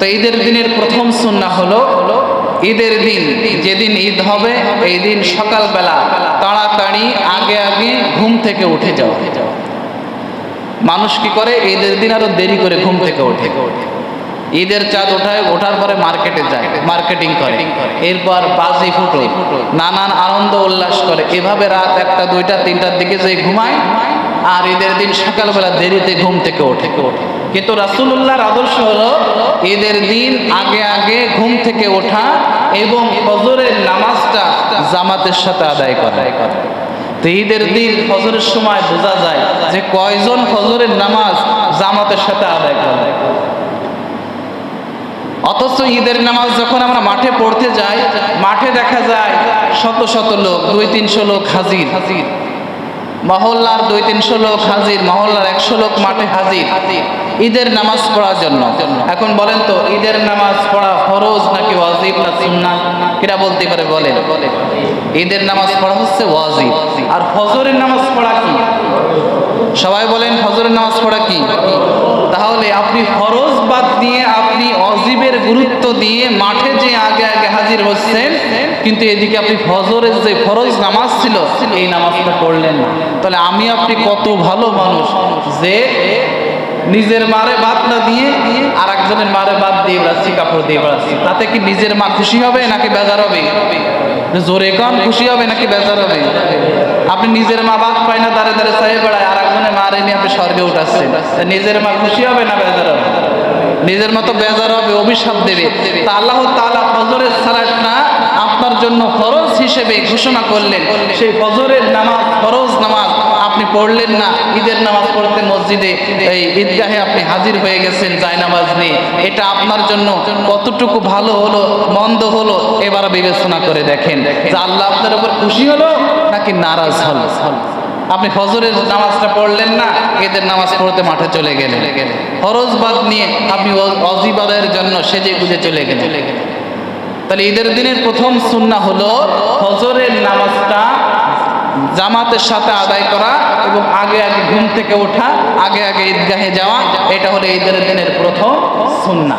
তো ঈদের দিনের প্রথম সুন্না হলো ঈদের দিন, যেদিন ঈদ হবে, এই দিন সকালবেলা তাড়াতাড়ি, আগে আগে ঘুম থেকে উঠে যাও মানুষ কি করে? ঈদের দিন আরও দেরি করে ঘুম থেকে ওঠে। ঈদের চাঁদ ওঠায়, ওঠার পরে মার্কেটে যায়, মার্কেটিং করে। এরপর বাজি ফুটো, নানান আনন্দ উল্লাস করে। এভাবে রাত একটা, দুইটা, তিনটার দিকে যে ঘুমায়, আর ঈদের দিন সকালবেলা দেরিতে ঘুম থেকে ওঠে। কিন্তু রাসুল্লাহর আদর্শ হলো ঈদের দিন আগে আগে ঘুম থেকে ওঠা এবং ফজরের নামাজটা জামাতের সাথে আদায় করা। তো ঈদের দিন ফজরের সময় বোঝা যায় যে কয়জন ফজরের নামাজ জামাতের সাথে আদায় করে। অথচ ঈদের নামাজ যখন আমরা মাঠে পড়তে যাই, মাঠে দেখা যায় শত শত লোক, দুই তিনশো লোক হাজির হাজির। মহল্লার দুই তিনশো লোক হাজির, মহল্লার একশো লোক মাঠে হাজির। ঈদের নামাজ পড়ার জন্য। এখন বলেন তো, ঈদের নামাজ পড়া ফরজ নাকি ওয়াজিব না সুন্নাহ? কিরা বলতে পারে বলেন? ঈদের নামাজ পড়া হচ্ছে ওয়াজিব। আর ফজরের নামাজ পড়া কি? সবাই বলেন, ফজরের নামাজ পড়া কি? তাহলে আপনি ফরজ বাদ দিয়ে আপনি গুরুত্ব দিয়ে মাঠে যে আগে আগে হাজির হচ্ছেন, কিন্তু এদিকে আপনি ফজরের যে ফরজ নামাজ ছিল, এই নামাজটা পড়লেন না। তাহলে আমি আপনি কত ভালো মানুষ যে নিজের মারে বাদ না দিয়ে আর একজনের মারে বাদ দিয়ে বেড়াচ্ছি, কাপড় দিয়ে বেড়াচ্ছি। তাতে কি নিজের মা খুশি হবে নাকি বেজার হবে? জোরে কম খুশি হবে নাকি বেজার হবে? আপনি নিজের মা বাদ পায় না, দাঁড়ে দাঁড়ে চাই বেড়ায় আর একজনের মা রেনে আপনি স্বর্গে উঠাচ্ছেন। নিজের মা খুশি হবে না বেজার হবে? নিজের মতো বেজার হবে, অভিশাপ দেবে। তা আল্লাহ তাআলা ফজরের সালাতটা আপনার জন্য ফরজ হিসেবে ঘোষণা করলেন। সেই ফজরের নামাজ, ফরজ নামাজ আপনি পড়লেন না। ঈদের নামাজ পড়তে মসজিদে, এই ঈদগাহে আপনি হাজির হয়ে গেছেন জায় নামাজ নিয়ে। এটা আপনার জন্য কতটুকু ভালো হলো, মন্দ হলো, এবার বিবেচনা করে দেখেন। যে আল্লাহ আপনার উপর খুশি হলো নাকি নারাজ হলো? আপনি ফজরের নামাজটা পড়লেন না, ঈদের নামাজ পড়তে মাঠে চলে গেলেন। ফরজ বাদ নিয়ে আপনি অজিবাদের জন্য সেজে গুজে চলে গেলেন। তাহলে ঈদের দিনের প্রথম সুন্না হলো ফজরের নামাজটা জামাতের সাথে আদায় করা এবং আগে আগে ঘুম থেকে ওঠা, আগে আগে ঈদগাহে যাওয়া, এটা হলো ঈদের দিনের প্রথম সুন্না।